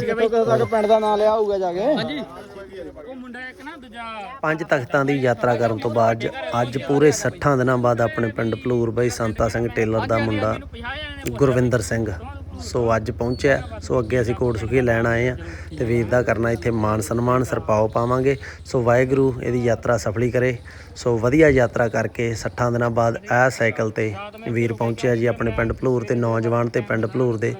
ਕਿੱਥੋਂ ਕਿੱਥੋਂ ਤੱਕ ਪਿੰਡ ਦਾ ਨਾਂ ਲਿਆ ਹੋਊਗਾ ਜਾ ਕੇ। ਉਹ ਮੁੰਡਾ ਇੱਕ ਨਾ ਦੂਜਾ ਪੰਜ ਤਖਤਾਂ ਦੀ ਯਾਤਰਾ ਕਰਨ ਤੋਂ ਬਾਅਦ ਅੱਜ ਪੂਰੇ 60 ਦਿਨਾਂ ਬਾਅਦ ਆਪਣੇ ਪਿੰਡ ਭਲੂਰ ਬਾਈ ਸੰਤਾ ਸਿੰਘ ਟੇਲਰ ਦਾ ਮੁੰਡਾ ਗੁਰਵਿੰਦਰ ਸਿੰਘ। ਸੋ ਅੱਜ ਪਹੁੰਚਿਆ। ਸੋ ਅੱਗੇ ਅਸੀਂ ਕੋਟ ਸੁਖੀ ਲੈਣ ਆਏ ਆ ਤੇ ਵੀਰ ਦਾ ਕਰਨਾ ਇੱਥੇ ਮਾਨ ਸਨਮਾਨ, ਸਰਪਾਓ ਪਾਵਾਂਗੇ। ਸੋ ਵਾਹਿਗੁਰੂ ਇਹਦੀ ਯਾਤਰਾ ਸਫਲੀ ਕਰੇ। ਸੋ ਵਧੀਆ ਯਾਤਰਾ ਕਰਕੇ 60 ਦਿਨਾਂ ਬਾਅਦ ਇਹ ਸਾਈਕਲ ਤੇ ਵੀਰ ਪਹੁੰਚਿਆ ਜੀ ਆਪਣੇ ਪਿੰਡ ਭਲੂਰ ਤੇ, ਨੌਜਵਾਨ ਤੇ ਪਿੰਡ ਭਲੂਰ ਦੇ।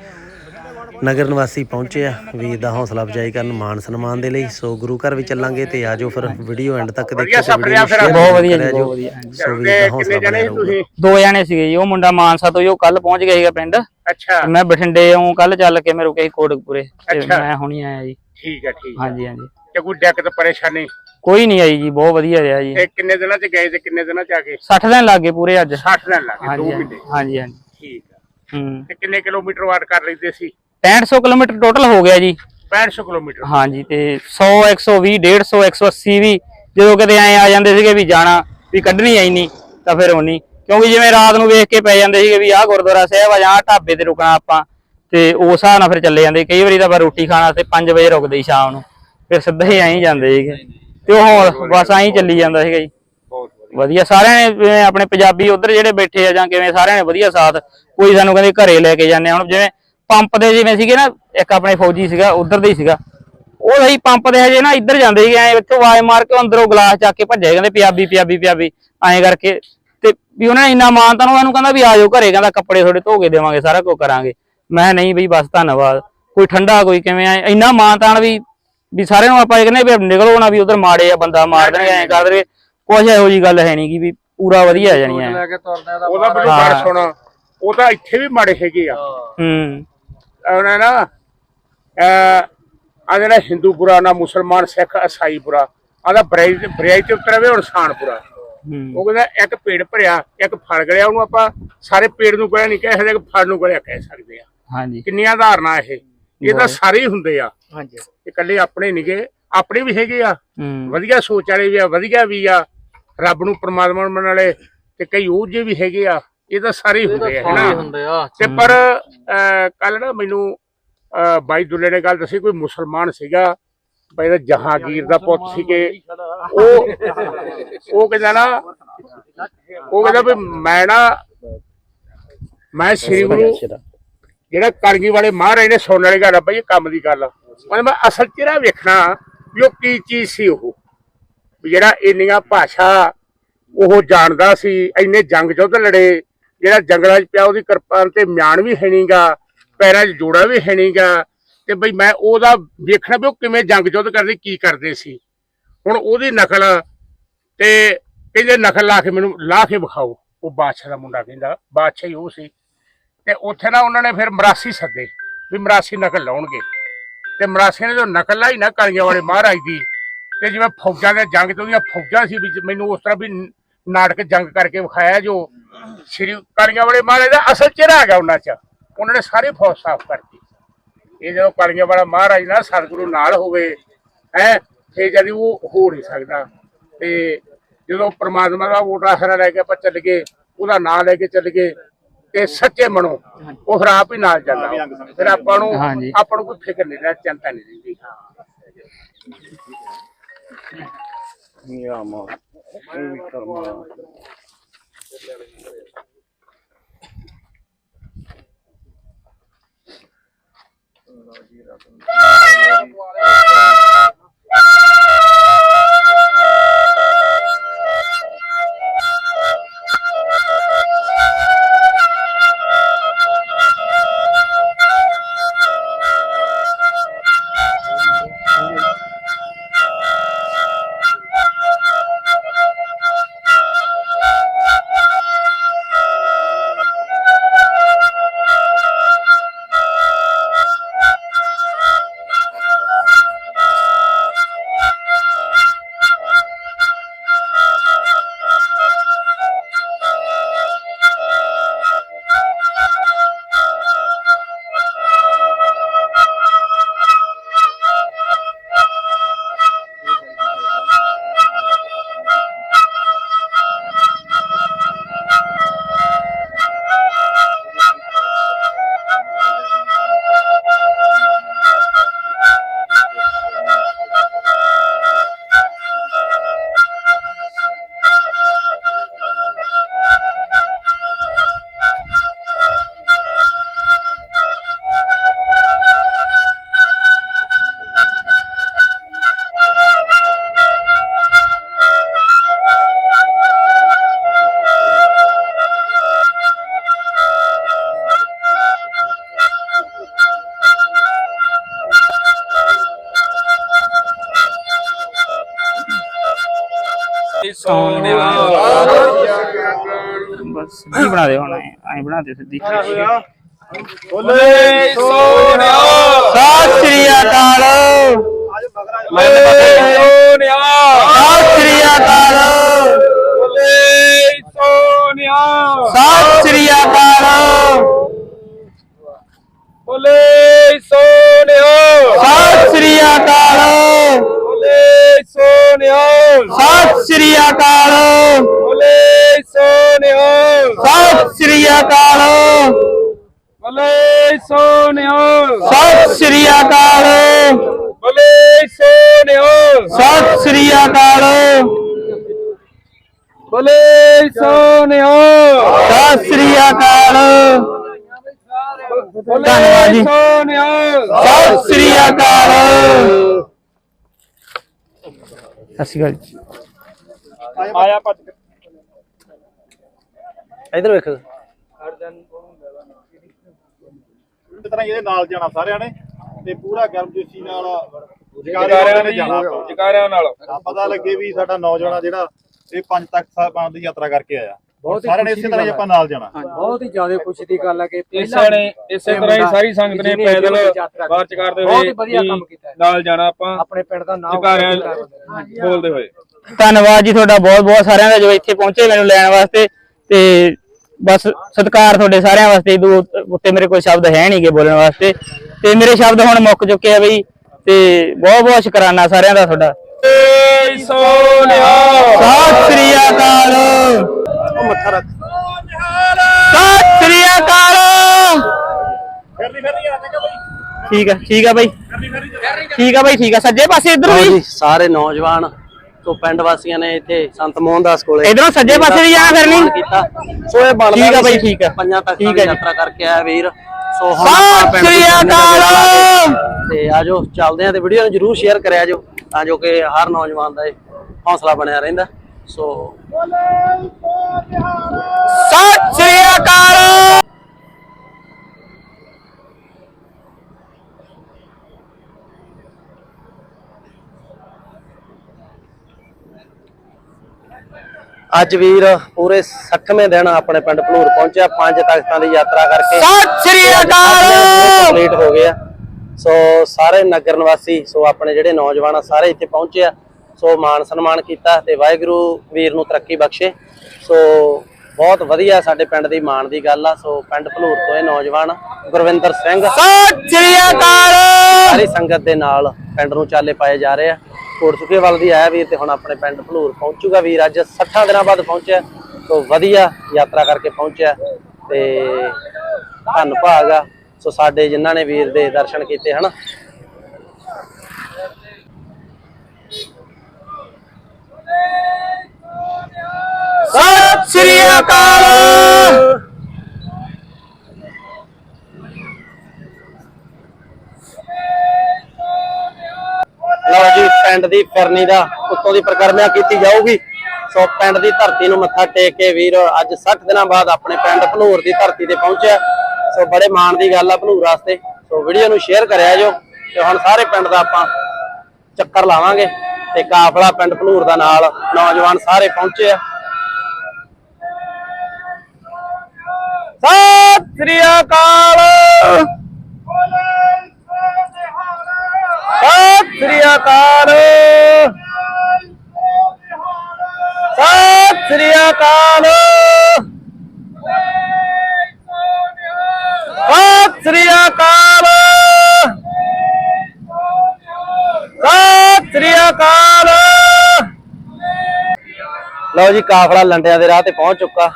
ਨਗਰ ਨਿਵਾਸੀ ਪਹੁੰਚੇ ਆ। ਵੀਰ ਦਾ ਹੌਸਲਾ ਅਫਜਾਈ ਕਰਨ ਮਾਨ ਸਨਮਾਨ ਦੇ ਲਈ। ਸੋ ਗੁਰੂ ਘਰ ਵੀ ਚੱਲਾਂਗੇ ਤੇ ਆਜੋ ਫਿਰ ਵੀਡੀਓ ਐਂਡ ਤੱਕ ਤੇ ਵੀਡੀਓ share ਬਹੁਤ ਵਧੀਆ ਜੀ। ਬਹੁਤ ਵਧੀਆ। ਸੋ ਵੀਰ ਦਾ ਹੌਸਲਾ ਬਣਿਆ ਰਹੂਗਾ। ਦੋ ਜਣੇ ਸੀਗੇ ਜੀ ਉਹ ਮੁੰਡਾ ਮਾਨਸਾ ਤੋਂ ਜੋ ਕੱਲ ਪਹੁੰਚ ਗਿਆ ਸੀਗਾ ਪਿੰਡ। ਅੱਛਾ। ਮੈਂ ਬਠਿੰਡੇ ਆਉਂ ਕੱਲ ਚੱਲ ਕੇ ਮੈਂ ਰੁਕੇ ਸੀ ਕੋਟਕਪੁਰੇ। ਤੇ। ਮੈਂ ਹੁਣੀ ਆਇਆ ਜੀ। ਠੀਕ ਹੈ ਠੀਕ ਹਾਂਜੀ ਹਾਂਜੀ। ਤੇ ਕੋਈ ਦਿੱਕਤ ਪਰੇਸ਼ਾਨੀ? ਕੋਈ ਨਹੀਂ ਆਈ ਜੀ ਬਹੁਤ ਵਧੀਆ ਰਿਹਾ ਜੀ। ਤੇ ਕਿੰਨੇ ਦਿਨਾਂ ਚ ਗਏ ਤੇ ਕਿੰਨੇ ਦਿਨਾਂ ਚ ਆ ਗਏ? 60 ਦਿਨ ਲੱਗ ਗਏ ਪੂਰੇ ਅੱਜ। 60 ਦਿਨ ਲੱਗੇ ਹਾਂਜੀ 2 ਮਹੀਨੇ। ਹਾਂਜੀ ਹਾਂਜੀ। ਠੀਕ ਹੈ ਹੂੰ। ਤੇ ਕਿੰਨੇ ਕਿਲੋਮੀਟਰ ਵਾਟ ਕਰ ਲੈਂਦੇ ਸੀ? 6500 ਕਿਲੋਮੀਟਰ ਟੋਟਲ ਹੋ ਗਿਆ ਜੀ। 6500 ਕਿਲੋਮੀਟਰ। ਹਾਂਜੀ ਤੇ 100 120 150 180 ਵੀ ਜਦੋਂ ਕਿਤੇ ਐ ਆ ਜਾਂਦੇ ਸੀਗੇ ਵੀ ਜਾਣਾ ਵੀ ਕੱਢਣੀ ਆਈ ਨਹੀਂ ਤਾਂ ਫਿਰ ਹੋਣੀ ਕਿਉਂਕਿ ਜਿਵੇਂ ਰਾਤ ਨੂੰ ਵੇਖ ਕੇ ਪੈ ਜਾਂਦੇ ਸੀਗੇ ਵੀ ਆਹ ਗੁਰਦੁਆਰਾ ਸਾਹਿਬ ਆ ਜਾਂ ਢਾਬੇ ਤੇ ਰੁਕਣਾ ਆਪਾਂ ਤੇ ਉਸ ਹਿਸਾਬ ਨਾਲ ਫਿਰ ਚੱਲੇ ਜਾਂਦੇ। ਕਈ ਵਾਰੀ ਤਾਂ ਆਪਾਂ ਰੋਟੀ ਖਾਣਾ ਤੇ 5 ਵਜੇ ਰੁਕਦੇ ਸੀ ਸ਼ਾਮ ਨੂੰ। ਫਿਰ ਸਿੱਧਾ ਹੀ ਐਂ ਜਾਂਦੇ ਸੀਗੇ। ਤੇ ਉਹ ਬਸ ਐਂ ਚੱਲੀ ਜਾਂਦਾ ਸੀਗਾ ਜੀ। ਵਧੀਆ। ਸਾਰਿਆਂ ਨੇ ਜਿਵੇਂ ਆਪਣੇ ਪੰਜਾਬੀ ਉਧਰ ਜਿਹੜੇ ਬੈਠੇ ਆ ਜਾਂ ਕਿਵੇਂ ਸਾਰਿਆਂ ਨੇ ਵਧੀਆ ਸਾਥ। ਕੋਈ ਸਾਨੂੰ ਕਹਿੰਦੇ ਘਰੇ ਲੈ ਕੇ ਜਾਂਦੇ। ਹੁਣ ਜਿਵੇਂ ਪੰਪ ਦੇ ਜਿਵੇਂ ਸੀਗੇ ਨਾ ਇੱਕ ਆਪਣੇ ਫੌਜੀ ਸੀਗਾ ਉਧਰ ਦੇ ਹੀ ਸੀਗਾ। ਉਹ ਸਹੀ ਪੰਪ ਦੇ ਹਜੇ ਨਾ ਇੱਧਰ ਜਾਂਦੇ ਸੀਗੇ ਐ ਇੱਥੋਂ ਆਵਾਜ਼ ਮਾਰ ਕੇ ਅੰਦਰੋਂ ਗਲਾਸ ਚੱਕ ਕੇ ਭੱਜੇ ਕਹਿੰਦੇ ਪੰਜਾਬੀ ਪੰਜਾਬੀ ਪੰਜਾਬੀ ਐਂ ਕਰਕੇ। ਤੇ ਵੀ ਉਹਨਾਂ ਨੇ ਇੰਨਾ ਮਾਨ ਤਾਂ ਉਹਨੂੰ ਕਹਿੰਦਾ ਵੀ ਆ ਜਾਓ ਘਰੇ ਕਹਿੰਦਾ ਕੱਪੜੇ ਥੋੜੇ ਧੋ ਕੇ ਦੇਵਾਂਗੇ ਸਾਰਾ ਕੁਝ ਕਰਾਂਗੇ। ਮੈਂ ਨਹੀਂ ਬਈ ਬਸ ਧੰਨਵਾਦ। ਕੋਈ ਠੰਡਾ ਕੋਈ ਕਿਵੇਂ ਐ ਇੰਨਾ ਮਾਨ ਤਾਨ ਵੀ ਵੀ ਸਾਰਿਆਂ ਨੂੰ ਆਪਾਂ ਇਹ ਕਹਿੰਦੇ ਵੀ ਨਿਕਲੋ ਨਾ ਵੀ ਉਧਰ ਮਾੜੇ ਆ ਬੰਦਾ ਮਾਰ ਦੇਣਗੇ ਐਂ ਕਰ ਦੇਣਗੇ। ਕੁਛ ਇਹੋ ਜੀ ਗੱਲ ਹੈ ਨਹੀਂ ਕਿ ਵੀ ਪੂਰਾ ਵਧੀਆ ਜਾਣੀ ਐ ਲੈ ਕੇ ਤੁਰਦਾ ਦਾ ਉਹਦਾ। ਗੱਲ ਸੁਣ। ਉਹ ਤਾਂ ਇੱਥੇ ਵੀ ਮਾੜੇ ਹੈਗੇ ਆ। ਹੂੰ। ਉਹਨਾਂ ਨਾ ਆ ਜਿਹੜਾ ਹਿੰਦੂਪੁਰਾ ਨਾ ਮੁਸਲਮਾਨ ਸਿੱਖ ਈਸਾਈਪੁਰਾ ਆਦਾ ਬਰੇਜ ਬਰੇਜ ਤੇ ਉਤਰਵੇ ਹੁਣ ਸ਼ਾਨਪੁਰਾ। ਉਹ ਕਹਿੰਦਾ ਇੱਕ ਪੇੜ ਭਰਿਆ ਇੱਕ ਫਲ ਗਲਿਆ ਉਹਨੂੰ ਆਪਾਂ ਸਾਰੇ ਪੇੜ ਨੂੰ ਗਲਿਆ ਨਹੀਂ ਕਹਿ ਸਕਦੇ ਫਲ ਨੂੰ ਗਲਿਆ ਕਹਿ ਸਕਦੇ ਆ। ਹਾਂਜੀ। ਕਿੰਨੀਆਂ ਧਾਰਨਾ ਇਹ? ਇਹ ਤਾਂ ਸਾਰੇ ਹੀ ਹੁੰਦੇ ਆ। ਹਾਂਜੀ। ਇਕੱਲੇ ਆਪਣੇ ਨਹੀਂਗੇ ਆਪਣੇ ਵੀ ਹੈਗੇ ਆ। ਵਧੀਆ ਸੋਚ ਵਾਲੇ ਵੀ ਆ ਵਧੀਆ ਵੀ ਆ। ਰੱਬ ਨੂੰ ਪ੍ਰਮਾਤਮਾ ਨੂੰ ਮੰਨਣ ਵਾਲੇ ਤੇ ਕਈ ਉਹ ਜਿਹੇ ਵੀ ਹੈਗੇ ਆ। ਇਹ ਤਾਂ ਸਾਰੇ ਹੀ ਹੁੰਦੇ ਆ ਹੈਨਾ? ਹੁੰਦੇ ਆ ਤੇ ਪਰ ਕੱਲ ਨਾ ਮੈਨੂੰ ਅਹ, ਬਾਈ ਦੁੱਲੇ ਨੇ ਗੱਲ ਦੱਸੀ ਕੋਈ ਮੁਸਲਮਾਨ ਸੀਗਾ ਬਈ ਦਾ ਜਹਾਂਗੀਰ ਦਾ ਪੁੱਤ ਸੀਗੇ। ਉਹ ਉਹ ਕਹਿੰਦਾ ਨਾ ਉਹ ਕਹਿੰਦਾ ਵੀ ਮੈਂ ਨਾ ਮੈਂ ਸ੍ਰੀ ਗੁਰੂ ਜਿਹੜਾ ਕਲਗੀ ਵਾਲੇ ਮਹਾਰਾਜ ਨੇ ਸੁਣਨ ਵਾਲੀ ਗੱਲ ਆ ਬਈ ਇਹ ਕੰਮ ਦੀ ਗੱਲ ਆ। ਮੈਂ ਅਸਲ ਚਿਹਰਾ ਵੇਖਣਾ ਵੀ ਉਹ ਕੀ ਚੀਜ਼ ਸੀ ਉਹ। ਵੀ ਜਿਹੜਾ ਇੰਨੀਆਂ ਭਾਸ਼ਾ ਉਹ ਜਾਣਦਾ ਸੀ ਇੰਨੇ ਜੰਗ ਯੁੱਧ ਲੜੇ ਜਿਹੜਾ ਜੰਗਲਾਂ 'ਚ ਪਿਆ ਉਹਦੀ ਕਿਰਪਾਨ ਤੇ ਮਿਆਨ ਵੀ ਹੈ ਨਹੀਂਗਾ ਪੈਰਾਂ 'ਚ ਜੋੜਾ ਵੀ ਹੈ ਨਹੀਂਗਾ ਤੇ ਬਈ ਮੈਂ ਉਹਦਾ ਵੇਖਣਾ ਵੀ ਉਹ ਕਿਵੇਂ ਜੰਗ ਯੁੱਧ ਕਰਦੇ, ਕੀ ਕਰਦੇ ਸੀ। ਹੁਣ ਉਹਦੀ ਨਕਲ ਤੇ ਕਹਿੰਦੇ ਨਕਲ ਲਾ ਕੇ ਮੈਨੂੰ, ਲਾ ਕੇ ਵਿਖਾਓ। ਉਹ ਬਾਦਸ਼ਾਹ ਦਾ ਮੁੰਡਾ ਕਹਿੰਦਾ, ਬਾਦਸ਼ਾਹ ਹੀ ਉਹ ਸੀ। ਤੇ ਉੱਥੇ ਨਾ ਉਹਨਾਂ ਨੇ ਫਿਰ ਮਰਾਸੀ ਸੱਦੇ ਵੀ ਮਰਾਸੀ ਨਕਲ ਲਾਉਣਗੇ। ਤੇ ਮਰਾਸੀ ਨੇ ਜੋ ਨਕਲ ਲਾਈ ਨਾ ਕਾਲੀਆਂ ਵਾਲੇ ਮਹਾਰਾਜ ਦੀ, ਤੇ ਜਿਵੇਂ ਫੌਜਾਂ ਦੇ ਜੰਗ ਤੇ ਉਹਦੀਆਂ ਫੌਜਾਂ ਸੀ ਵਿੱਚ ਮੈਨੂੰ ਉਸ ਤਰ੍ਹਾਂ ਵੀ ਨਾਟਕ ਜੰਗ ਕਰਕੇ ਵਿਖਾਇਆ ਜੋ ਸ੍ਰੀ ਕਾਲੀਆਂ ਵਾਲੇ ਮਹਾਰਾਜ ਦਾ ਅਸਲ ਚਿਹਰਾ ਹੈਗਾ ਉਹਨਾਂ 'ਚ। ਉਹਨਾਂ ਨੇ ਸਾਰੀ ਫੌਜ ਸਾਫ਼ ਕਰਤੀ। ਇਹ ਜਦੋਂ ਕਾਲੀਆਂ ਵਾਲਾ ਮਹਾਰਾਜ ਨਾਲ ਸਤਿਗੁਰੂ ਨਾਲ ਹੋਵੇ ਹੈ ਇਹ ਜਦ ਉਹ ਹੋ ਨਹੀਂ ਸਕਦਾ। ਤੇ ਜਦੋਂ ਪ੍ਰਮਾਤਮਾ ਦਾ ਵੋਟ ਆਸਰਾ ਲੈ ਕੇ ਆਪਾਂ ਚੱਲ ਗਏ ਉਹਦਾ ਨਾਮ ਲੈ ਕੇ ਚੱਲ ਗਏ ਤੇ ਸੱਚੇ ਮਨੋਂ ਉਹ ਫਿਰ ਆਪ ਹੀ ਨਾਲ ਜਾਂਦਾ। ਫਿਰ ਆਪਾਂ ਨੂੰ ਆਪਾਂ ਨੂੰ ਕੋਈ ਫਿਕਰ ਨਹੀਂ ਰਹਿ ਚਿੰਤਾ ਨਹੀਂ ਰਹਿੰਦੀ। ਯਾ ਮਾ ਕਰਮਾ। Não, não, não. ਸਿੱਧੀ ਬਣਾ ਦੇ ਹੁਣ ਐਂ ਬਣਾ ਦੇ ਸਿੱਧੀ। ਬੋਲੇ ਸੋਨਿਆ ਸਤਿ ਸ੍ਰੀ ਅਕਾਲ। ਸੋਨਿਆ ਸਤਿ ਸ੍ਰੀ ਅਕਾਲ। ਬੋਲੇ ਸੋਨਿਆ ਸਤਿ ਸ੍ਰੀ ਅਕਾਲ। ਬੋਲੇ ਸੋਨਿਆ ਸਤਿ ਸ੍ਰੀ ਅਕਾਲ। ਬੋਲੇ ਸੋਨਿਆ ਸਤਿ ਸ੍ਰੀ ਅਕਾਲ। ਬੋਲੇ ਸੋਨਿਆ ਸਤਿ ਸ੍ਰੀ ਅਕਾਲ। ਬੋਲੇ ਸੋਨਿਆ ਸਤਿ ਸ੍ਰੀ ਅਕਾਲ। ਬੋਲੇ ਸੋਨਿਆ ਸਤਿ ਸ੍ਰੀ ਅਕਾਲ। ਬੋਲੇ ਸੋਨਿਆ ਸਤਿ ਸ੍ਰੀ ਅਕਾਲ। ਧੰਨਵਾਦ ਜੀ। ਸੋਨਿਆ ਸਤਿ ਸ੍ਰੀ ਅਕਾਲ। ਸਤਿ ਸ੍ਰੀ ਅਕਾਲ ਜੀ। ਆਇਆ ਕੇ। ਇਧਰ ਵੇਖੋ। ਇਸ ਤਰ੍ਹਾਂ ਇਹਦੇ ਨਾਲ ਜਾਣਾ ਸਾਰਿਆਂ ਨੇ ਤੇ ਪੂਰਾ ਗਰਮਜੋਸ਼ੀ ਨਾਲ ਜਕਾਰਿਆਂ ਨੇ ਜਾਣਾ ਆਪਾਂ। ਜਕਾਰਿਆਂ ਨਾਲ। ਤਾਂ ਪਤਾ ਲੱਗੇ ਵੀ ਸਾਡਾ ਨੌਜਵਾਨ ਆ ਜਿਹੜਾ ਇਹ ਪੰਜ ਤੱਕ ਸਾਹਿਬਾਨ ਦੀ ਯਾਤਰਾ ਕਰਕੇ ਆਇਆ। ਸਾਰਿਆਂ ਨੇ ਇਸੇ ਤਰ੍ਹਾਂ ਹੀ ਆਪਾਂ ਨਾਲ ਜਾਣਾ। ਬਹੁਤ ਹੀ ਜ਼ਿਆਦਾ ਖੁਸ਼ੀ ਦੀ ਗੱਲ ਹੈ ਕਿ ਇਸੇ ਨੇ ਇਸੇ ਤਰ੍ਹਾਂ ਹੀ ਸਾਰੀ ਸੰਗਤ ਨੇ ਪੈਦਲ ਮਾਰਚ ਕਰਦੇ ਬਹੁਤ ਹੋਏ ਹੀ ਵਧੀਆ ਵੀ ਕੰਮ ਕੀਤਾ ਹੈ। ਨਾਲ ਜਾਣਾ ਆਪਾਂ। ਆਪਣੇ ਪਿੰਡ ਦਾ ਨਾਮ ਜਕਾਰਿਆਂ ਬੋਲਦੇ ਹੋਏ। ਧੰਨਵਾਦ ਜੀ ਤੁਹਾਡਾ ਬਹੁਤ ਬਹੁਤ ਸਾਰਿਆਂ ਦਾ ਜੋ ਇੱਥੇ ਪਹੁੰਚੇ ਮੈਨੂੰ ਲੈਣ ਵਾਸਤੇ ਤੇ ਬਸ ਸਤਿਕਾਰ ਤੁਹਾਡੇ ਸਾਰਿਆਂ ਵਾਸਤੇ ਇਦੋਂ ਉੱਤੇ ਮੇਰੇ ਕੋਈ ਸ਼ਬਦ ਹੈ ਨਹੀਂਗੇ ਬੋਲਣ ਵਾਸਤੇ। ਤੇ ਮੇਰੇ ਸ਼ਬਦ ਹੁਣ ਮੁੱਕ ਚੁੱਕੇ ਆ ਬਈ, ਤੇ ਬਹੁਤ ਬਹੁਤ ਸ਼ੁਕਰਾਨਾ ਸਾਰਿਆਂ ਦਾ ਤੁਹਾਡਾ। ਸਤਿ ਸ੍ਰੀ ਅਕਾਲ। ਮੱਥਾ ਰੱਖ ਸਤਿ ਸ੍ਰੀ ਅਕਾਲ। ਫਿਰਨੀ ਫਿਰਨੀ ਆ ਜਾਏਗਾ ਬਈ ਠੀਕ ਆ ਠੀਕ ਆ ਬਈ। ਠੀਕ ਆ ਬਾਈ, ਠੀਕ ਆ। ਸੱਜੇ ਪਾਸੇ ਇਧਰ ਵੀ। ਸਾਰੇ ਨੌਜਵਾਨ ਤੋਂ ਪਿੰਡ ਵਾਸੀਆਂ ਨੇ ਇੱਥੇ ਸੰਤ ਮੋਹਨ ਦਾਸ ਕੋਲੇ ਇਧਰੋਂ ਸੱਜੇ ਪਾਸੇ ਵੀ ਜਾਣਾ ਫਿਰ ਨਹੀਂ? ਕੀਤਾ। ਸੋ ਇਹ ਬਣਦਾ ਠੀਕ ਆ ਬਾਈ। ਠੀਕ ਆ। ਪੰਜਾਂ ਤੱਕ ਦੀ। ਯਾਤਰਾ ਕਰਕੇ ਆਇਆ ਵੀਰ। ਸੋ ਹੁਣ ਪਿੰਡ ਤੇ ਆਜੋ ਚੱਲਦੇ ਆਂ ਤੇ ਵੀਡੀਓ ਨੂੰ ਜਰੂਰ ਸ਼ੇਅਰ ਕਰਿਆ ਜੋ ਤਾਂ ਜੋ ਕਿ ਹਰ ਨੌਜਵਾਨ ਦਾ ਇਹ ਹੌਸਲਾ ਬਣਿਆ ਰਹਿੰਦਾ। ਸੋ ਸਤਿ ਸ੍ਰੀ ਅਕਾਲ! ਅੱਜ ਵੀਰ ਪੂਰੇ 60ਵੇਂ ਦਿਨ ਆਪਣੇ ਪਿੰਡ ਭਲੂਰ ਪਹੁੰਚਿਆ ਪੰਜ ਤਖਤਾਂ ਦੀ ਯਾਤਰਾ ਕਰਕੇ। ਸਤਿ ਸ੍ਰੀ ਅਕਾਲ! ਕੰਪਲੀਟ ਹੋ ਗਿਆ। ਸੋ ਸਾਰੇ ਨਗਰ ਨਿਵਾਸੀ ਸੋ ਆਪਣੇ ਜਿਹੜੇ ਨੌਜਵਾਨ ਆ ਸਾਰੇ ਇੱਥੇ ਪਹੁੰਚੇ ਆ। ਸੋ ਮਾਨ ਸਨਮਾਨ ਕੀਤਾ ਤੇ ਵਾਹਿਗੁਰੂ ਵੀਰ ਨੂੰ ਤਰੱਕੀ ਬਖਸ਼ੇ। ਸੋ ਬਹੁਤ ਵਧੀਆ ਸਾਡੇ ਪਿੰਡ ਦੀ ਮਾਣ ਦੀ ਗੱਲ ਆ। ਸੋ ਪਿੰਡ ਭਲੂਰ ਤੋਂ ਇਹ ਨੌਜਵਾਨ ਗੁਰਵਿੰਦਰ ਸਿੰਘ। ਸਤਿ ਸ੍ਰੀ ਅਕਾਲ! ਸਾਰੀ ਸੰਗਤ ਦੇ ਨਾਲ ਪਿੰਡ ਨੂੰ ਚਾਲੇ ਪਾਏ ਜਾ ਰਹੇ ਆ। ਕੋਟਸੁਕੇ ਵੱਲ ਦੀ ਆਇਆ ਵੀਰ ਤੇ ਹੁਣ ਆਪਣੇ ਪਿੰਡ ਭਲੂਰ ਪਹੁੰਚੂਗਾ ਵੀਰ। ਅੱਜ 60 ਦਿਨਾਂ ਬਾਅਦ ਪਹੁੰਚਿਆ, ਸੋ ਵਧੀਆ ਯਾਤਰਾ ਕਰਕੇ ਪਹੁੰਚਿਆ ਤੇ ਧੰਨ ਭਾਗ ਆ। ਸੋ ਸਾਡੇ ਜਿਨ੍ਹਾਂ ਨੇ ਵੀਰ ਦੇ ਦਰਸ਼ਨ ਕੀਤੇ, ਹਨ? ਸਤਿ ਸ੍ਰੀ ਅਕਾਲ! ਲਓ ਜੀ, ਪਿੰਡ ਦੀ ਫਿਰਨੀ ਦਾ ਉੱਤੋਂ ਦੀ ਪ੍ਰਕਰਮਿਆ ਕੀਤੀ ਜਾਊਗੀ। ਸੋ ਪਿੰਡ ਦੀ ਧਰਤੀ ਨੂੰ ਮੱਥਾ ਟੇਕ ਕੇ ਵੀਰ ਅੱਜ 60 ਦਿਨਾਂ ਬਾਅਦ ਆਪਣੇ ਪਿੰਡ ਭਲੂਰ ਦੀ ਧਰਤੀ ਤੇ ਪਹੁੰਚਿਆ। ਸੋ ਬੜੇ ਮਾਣ ਦੀ ਗੱਲ ਆ ਭਲੂਰ ਵਾਸਤੇ। ਸੋ ਵੀਡੀਓ ਨੂੰ ਸ਼ੇਅਰ ਕਰਿਆ ਜੋ ਤੇ ਹੁਣ ਸਾਰੇ ਪਿੰਡ ਦਾ ਆਪਾਂ ਚੱਕਰ ਲਾਵਾਂਗੇ ਤੇ ਕਾਫਲਾ ਪਿੰਡ ਭਲੂਰ ਦਾ ਨਾਲ ਨੌਜਵਾਨ ਸਾਰੇ ਪਹੁੰਚੇ ਆ। ਸਤਿ ਸ੍ਰੀ ਅਕਾਲ! ਸਤਿ ਸ੍ਰੀ ਅਕਾਲ। ਸਤਿ ਸ੍ਰੀ ਅਕਾਲ। ਸਤਿ ਸ੍ਰੀ ਅਕਾਲ। ਸਤਿ ਸ੍ਰੀ ਅਕਾਲ। ਲਓ ਜੀ, ਕਾਫਲਾ ਲੰਡਿਆਂ ਦੇ ਰਾਹ ਤੇ ਪਹੁੰਚ ਚੁੱਕਾ।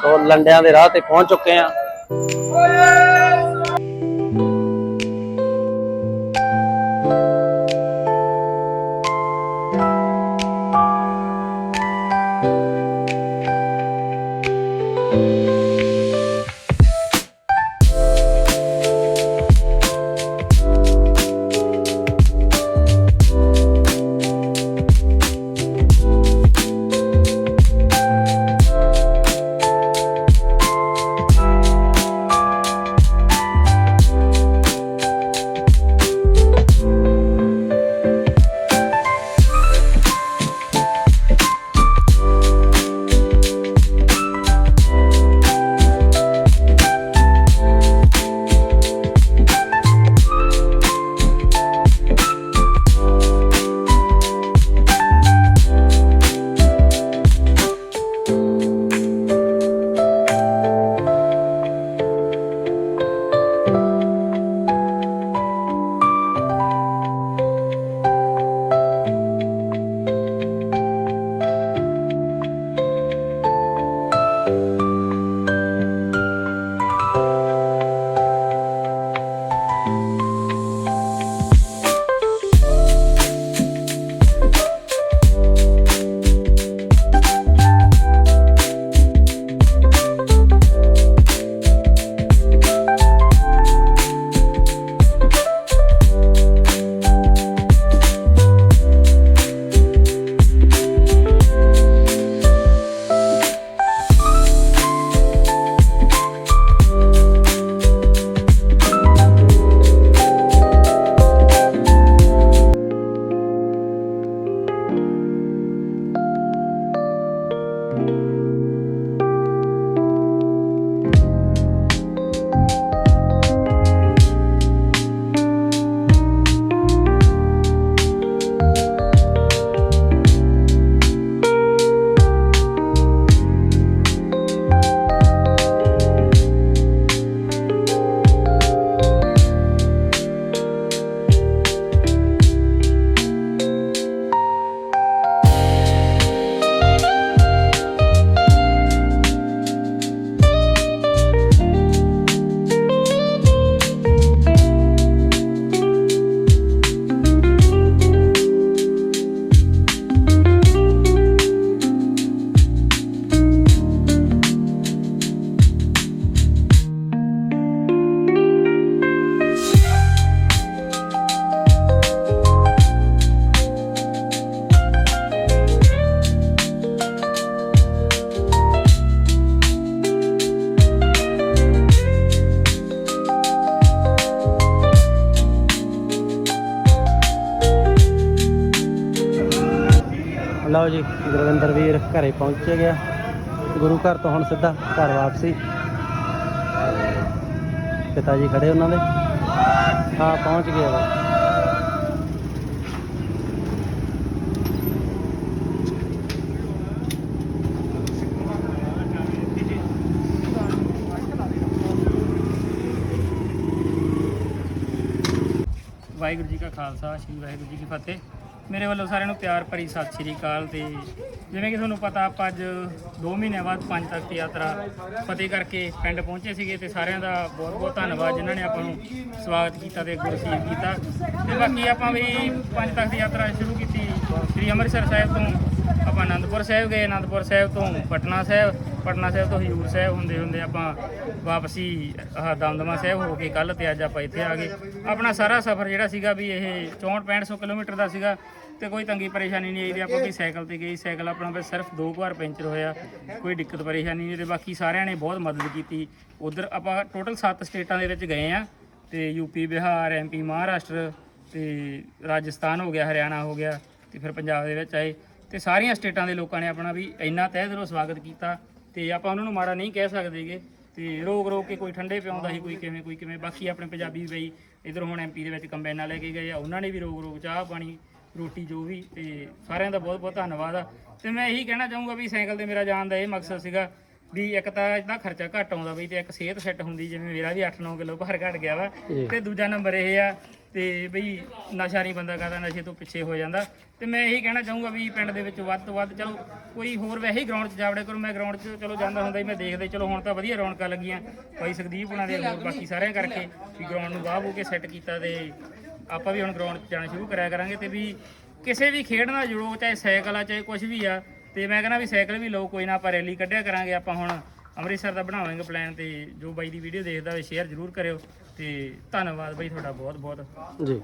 ਸੋ ਲੰਡਿਆਂ ਦੇ ਰਾਹ ਤੇ ਪਹੁੰਚ ਚੁੱਕੇ ਆ ਲਓ ਜੀ, ਗੁਰਵਿੰਦਰ ਵੀਰ ਘਰੇ ਪਹੁੰਚੇ ਗਿਆ। ਗੁਰੂ ਘਰ ਤੋਂ ਹੁਣ ਸਿੱਧਾ ਘਰ ਵਾਪਸੀ। ਪਿਤਾ ਜੀ ਖੜੇ ਉਹਨਾਂ ਦੇ। ਹਾਂ, ਪਹੁੰਚ ਗਿਆ ਵਾ ਵਾਹਿਗੁਰੂ ਜੀ ਕਾ ਖਾਲਸਾ, ਸ੍ਰੀ ਵਾਹਿਗੁਰੂ ਜੀ ਕੀ ਫਤਿਹ। ਮੇਰੇ ਵੱਲੋਂ ਸਾਰਿਆਂ ਨੂੰ ਪਿਆਰ ਭਰੀ ਸਤਿ ਸ੍ਰੀ ਅਕਾਲ ਤੇ ਜਿਵੇਂ ਕਿ ਤੁਹਾਨੂੰ ਪਤਾ ਆਪਾਂ ਅੱਜ 2 ਮਹੀਨਿਆਂ ਬਾਅਦ ਪੰਜ ਤਖਤ ਯਾਤਰਾ ਫਤਿਹ ਕਰਕੇ ਪਿੰਡ ਪਹੁੰਚੇ ਸੀਗੇ ਤੇ ਸਾਰਿਆਂ ਦਾ ਬਹੁਤ ਬਹੁਤ ਧੰਨਵਾਦ ਜਿਨ੍ਹਾਂ ਨੇ ਆਪਾਂ ਨੂੰ ਸਵਾਗਤ ਕੀਤਾ ਤੇ ਗੁਰਸੀਬ ਕੀਤਾ। ਤੇ ਬਾਕੀ ਆਪਾਂ ਵੀ ਪੰਜ ਤਖਤ ਯਾਤਰਾ ਸ਼ੁਰੂ ਕੀਤੀ। ਸ੍ਰੀ ਅੰਮ੍ਰਿਤਸਰ ਸਾਹਿਬ ਤੋਂ ਆਪਾਂ ਆਨੰਦਪੁਰ ਸਾਹਿਬ ਗਏ ਆਨੰਦਪੁਰ ਸਾਹਿਬ ਤੋਂ ਪਟਨਾ ਸਾਹਿਬ ਪਟਨਾ ਸਾਹਿਬ ਤੋਂ ਹਜੂਰ ਸਾਹਿਬ ਹੁੰਦੇ ਹੁੰਦੇ ਆਪਾਂ ਵਾਪਸੀ, ਆਹ ਦਮਦਮਾ ਸਾਹਿਬ ਹੋ ਕੇ ਕੱਲ ਤੇ ਅੱਜ ਆਪਾਂ ਇੱਥੇ ਆ ਗਏ। ਆਪਣਾ ਸਾਰਾ ਸਫ਼ਰ ਜਿਹੜਾ ਸੀਗਾ ਵੀ ਇਹ 64 6500 ਕਿਲੋਮੀਟਰ ਦਾ ਸੀਗਾ ਤੇ ਕੋਈ ਤੰਗੀ ਪਰੇਸ਼ਾਨੀ ਨਹੀਂ ਆਈ ਤੇ ਆਪਾਂ ਕੋਈ ਸਾਈਕਲ ਤੇ ਗਏ। ਸਾਈਕਲ ਆਪਣਾ ਬਸ ਸਿਰਫ ਦੋ ਕੁ ਵਾਰ ਪੈਂਚਰ ਹੋਇਆ, ਕੋਈ ਦਿੱਕਤ ਪਰੇਸ਼ਾਨੀ ਨਹੀਂ ਤੇ ਬਾਕੀ ਸਾਰਿਆਂ ਨੇ ਬਹੁਤ ਮਦਦ ਕੀਤੀ। ਉਧਰ ਆਪਾਂ ਟੋਟਲ 7 ਸਟੇਟਾਂ ਦੇ ਵਿੱਚ ਗਏ ਆ ਤੇ ਯੂਪੀ ਬਿਹਾਰ ਐਮਪੀ ਮਹਾਰਾਸ਼ਟਰ ਤੇ ਰਾਜਸਥਾਨ ਹੋ ਗਿਆ, ਹਰਿਆਣਾ ਹੋ ਗਿਆ ਤੇ ਫਿਰ ਪੰਜਾਬ ਦੇ ਵਿੱਚ ਆਏ। ਤੇ ਸਾਰੀਆਂ ਸਟੇਟਾਂ ਦੇ ਲੋਕਾਂ ਨੇ ਆਪਣਾ ਵੀ ਇੰਨਾ ਤਹਿ ਦਿਲੋਂ ਸਵਾਗਤ ਕੀਤਾ ਤੇ ਆਪਾਂ ਉਹਨਾਂ ਨੂੰ ਮਾੜਾ ਨਹੀਂ ਕਹਿ ਸਕਦੇਗੇ ਤੇ ਰੋਕ ਰੋਕ ਕੇ ਕੋਈ ਠੰਡੇ ਪਿਆਉਂਦਾ ਸੀ ਕੋਈ ਕਿਵੇਂ ਕੋਈ ਕਿਵੇਂ। ਬਾਕੀ ਆਪਣੇ ਪੰਜਾਬੀ ਬਈ ਇਧਰ ਹੁਣ ਐਮਪੀ ਦੇ ਵਿੱਚ ਕੰਬਾਈਨਾਂ ਲੈ ਕੇ ਗਏ ਆ ਉਹਨਾਂ ਨੇ ਵੀ ਰੋਕ ਰੋਕ ਚਾਹ ਪਾਣੀ ਰੋਟੀ ਜੋ ਵੀ ਤੇ ਸਾਰਿਆਂ ਦਾ ਬਹੁਤ ਬਹੁਤ ਧੰਨਵਾਦ ਆ। ਤੇ ਮੈਂ ਇਹੀ ਕਹਿਣਾ ਚਾਹੂੰਗਾ ਵੀ ਸਾਈਕਲ ਤੇ ਮੇਰਾ ਜਾਣ ਦਾ ਇਹ ਮਕਸਦ ਸੀਗਾ ਵੀ ਇੱਕ ਤਾਂ ਇਹਦਾ ਖਰਚਾ ਘੱਟ ਆਉਂਦਾ ਬਈ ਤੇ ਇੱਕ ਸਿਹਤ ਫਿੱਟ ਹੁੰਦੀ ਜਿਵੇਂ ਮੇਰਾ ਵੀ 8-9 ਕਿਲੋ ਭਾਰ ਘਟ ਗਿਆ ਵਾ। ਤੇ ਦੂਜਾ ਨੰਬਰ ਇਹ ਆ ਤੇ ਬਈ ਨਸ਼ਾ ਨਹੀਂ ਬੰਦਾ ਕਰਦਾ ਨਸ਼ੇ ਤੋਂ ਪਿੱਛੇ ਹੋ ਜਾਂਦਾ। ਤੇ ਮੈਂ ਇਹੀ ਕਹਿਣਾ ਚਾਹੂੰਗਾ ਵੀ ਪਿੰਡ ਦੇ ਵਿੱਚ ਵੱਧ ਤੋਂ ਵੱਧ ਚਲੋ ਕੋਈ ਹੋਰ ਵੈਸੇ ਹੀ ਗਰਾਊਂਡ 'ਚ ਜਾਵੜੇ ਕਰੋ ਮੈਂ ਗਰਾਊਂਡ 'ਚ ਚਲੋ ਜਾਂਦਾ ਹੁੰਦਾ ਸੀ ਮੈਂ ਦੇਖਦੇ ਚਲੋ ਹੁਣ ਤਾਂ ਵਧੀਆ ਰੌਣਕਾਂ ਲੱਗੀਆਂ। ਭਾਈ ਸੁਖਦੀਪ ਉਹਨਾਂ ਦੇ ਹੋਰ ਬਾਕੀ ਸਾਰਿਆਂ ਕਰਕੇ ਵੀ ਗਰਾਊਂਡ ਨੂੰ ਵਾਹ ਹੋ ਕੇ ਸੈੱਟ ਕੀਤਾ ਤੇ ਆਪਾਂ ਵੀ ਹੁਣ ਗਰਾਊਂਡ 'ਚ ਜਾਣਾ ਸ਼ੁਰੂ ਕਰਿਆ ਕਰਾਂਗੇ ਤੇ ਵੀ ਕਿਸੇ ਵੀ ਖੇਡ ਨਾਲ ਜੁੜੋ ਚਾਹੇ ਸਾਈਕਲ ਆ ਚਾਹੇ ਕੁਝ ਵੀ ਆ। ਤੇ ਮੈਂ ਕਹਿੰਦਾ ਵੀ ਸਾਈਕਲ ਵੀ ਲਓ ਕੋਈ ਨਾ ਆਪਾਂ ਰੈਲੀ ਕੱਢਿਆ ਕਰਾਂਗੇ ਆਪਾਂ ਹੁਣ ਅੰਮ੍ਰਿਤਸਰ ਦਾ ਬਣਾਵਾਂਗੇ ਪਲਾਨ ਤੇ ਜੋ ਬਾਈ ਦੀ ਵੀਡੀਓ ਦੇਖਦਾ ਹੋਵੇ ਸ਼ੇਅਰ ਜ਼ਰੂਰ ਕਰਿਓ ਤੇ ਧੰਨਵਾਦ ਬਾਈ ਤੁਹਾਡਾ ਬਹੁਤ ਬਹੁਤ ਜੀ।